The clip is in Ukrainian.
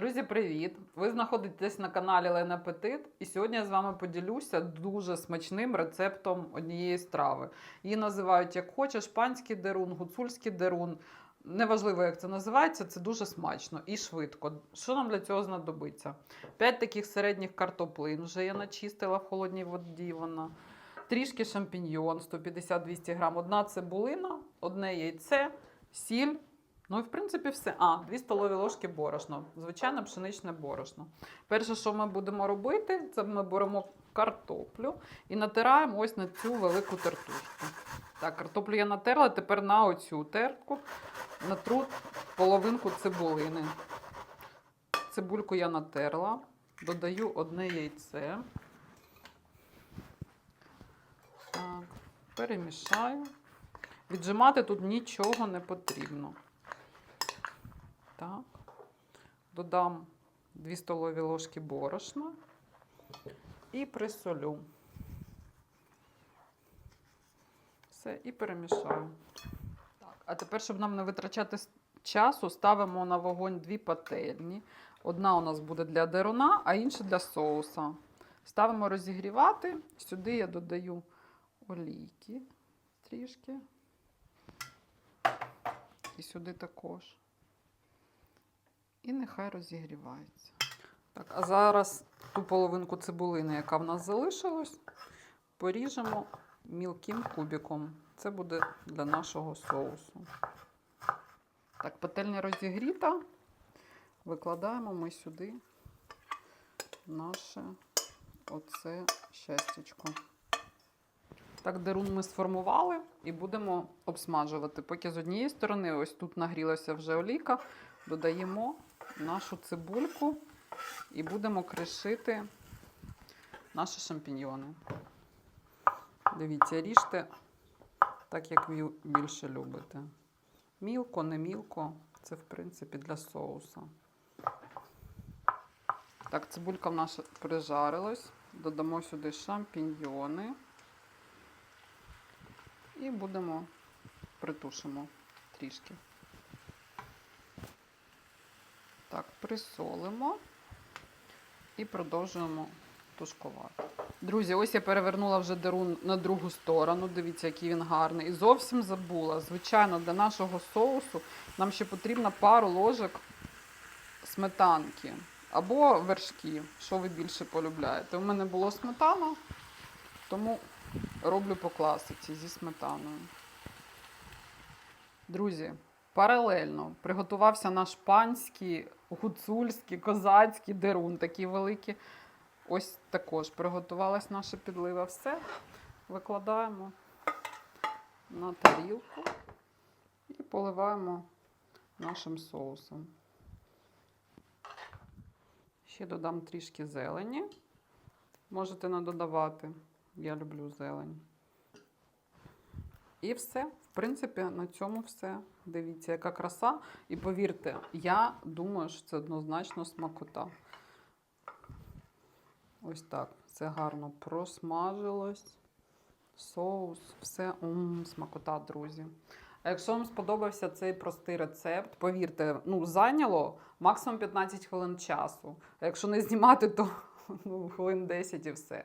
Друзі, привіт! Ви знаходитесь на каналі Лена Петит, і сьогодні я з вами поділюся дуже смачним рецептом однієї страви. Її називають як хочеш, панський дерун, гуцульський дерун. Неважливо, як це називається, це дуже смачно і швидко. Що нам для цього знадобиться? П'ять таких середніх картоплин вже я начистила в холодній воді. Вона. Трішки шампіньйон 150-200 грам, одна цибулина, одне яйце, сіль. Ну і в принципі все. А, 2 столові ложки борошна. Звичайне пшеничне борошно. Перше, що ми будемо робити, це ми беремо картоплю і натираємо ось на цю велику тертушку. Так, картоплю я натерла, тепер на оцю тертку натру половинку цибулини. Цибульку я натерла, додаю одне яйце. Так, перемішаю. Віджимати тут нічого не потрібно. Так. Додам 2 столові ложки борошна і присолю. Все, і перемішаю. Так, а тепер, щоб нам не витрачати часу, ставимо на вогонь дві пательні. Одна у нас буде для деруна, а інша для соуса. Ставимо розігрівати. Сюди я додаю олійки трішки. І сюди також. І нехай розігрівається. Так, а зараз ту половинку цибулини, яка в нас залишилась, поріжемо мілким кубиком. Це буде для нашого соусу. Так, пательня розігріта. Викладаємо ми сюди наше оце щастячко. Так, дерун ми сформували і будемо обсмажувати. Поки з однієї сторони, ось тут нагрілася вже олійка, додаємо нашу цибульку і будемо кришити наші шампіньйони. Дивіться, ріжте так, як ви більше любите. Мілко, не мілко, це в принципі для соуса. Так, цибулька в наша прижарилась. Додамо сюди шампіньйони. І будемо притушимо трішки. Так, присолимо і продовжуємо тушкувати. Друзі, ось я перевернула вже дерун на другу сторону. Дивіться, який він гарний. І зовсім забула. Звичайно, для нашого соусу нам ще потрібно пару ложок сметанки або вершки, що ви більше полюбляєте. У мене було сметана, тому роблю по класиці зі сметаною. Друзі, паралельно приготувався наш панський, гуцульський, козацький дерун, такі великі. Ось також приготувалась наша підлива. Все викладаємо на тарілку і поливаємо нашим соусом. Ще додам трішки зелені. Можете не додавати. Я люблю зелень. І все. В принципі, на цьому все. Дивіться, яка краса. І повірте, я думаю, що це однозначно смакота. Ось так. Це гарно просмажилось. Соус, все м, смакота, друзі. А якщо вам сподобався цей простий рецепт, повірте, ну, зайняло максимум 15 хвилин часу. А якщо не знімати, то ну, хвилин 10 і все.